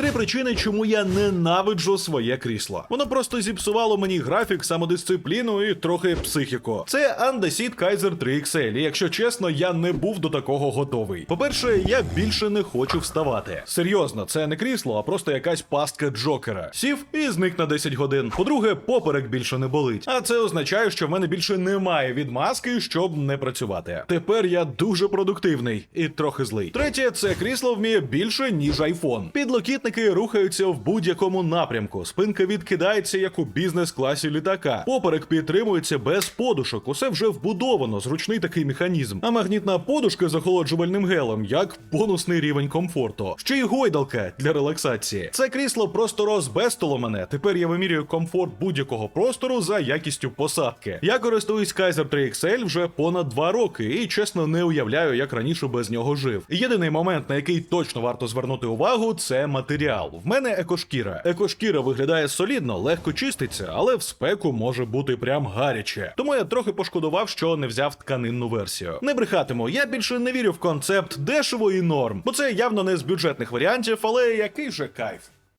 Три причини, чому я ненавиджу своє крісло. Воно просто зіпсувало мені графік, самодисципліну і трохи психіку. Це Andesit Kaiser 3 XL, і якщо чесно, я не був до такого готовий. По-перше, я більше не хочу вставати. Серйозно, це не крісло, а просто якась пастка Джокера. Сів і зник на 10 годин. По-друге, поперек більше не болить. А це означає, що в мене більше немає відмазки, щоб не працювати. Тепер я дуже продуктивний і трохи злий. Третє, це крісло вміє більше, ніж айфон. Підлокітники рухаються в будь-якому напрямку. Спинка відкидається як у бізнес-класі літака. Поперек підтримується без подушок. Усе вже вбудовано, зручний такий механізм. А магнітна подушка з охолоджувальним гелем як бонусний рівень комфорту. Ще й гойдалка для релаксації. Це крісло просто розбестило мене. Тепер я вимірюю комфорт будь-якого простору за якістю посадки. Я користуюсь Kaiser 3 XL вже понад два роки і чесно не уявляю, як раніше без нього жив. Єдиний момент, на який точно варто звернути увагу, це матеріал. В мене екошкіра. Екошкіра виглядає солідно, легко чиститься, але в спеку може бути прям гаряче. Тому я трохи пошкодував, що не взяв тканинну версію. Не брехатиму, я більше не вірю в концепт дешево і норм, бо це явно не з бюджетних варіантів, але який же кайф.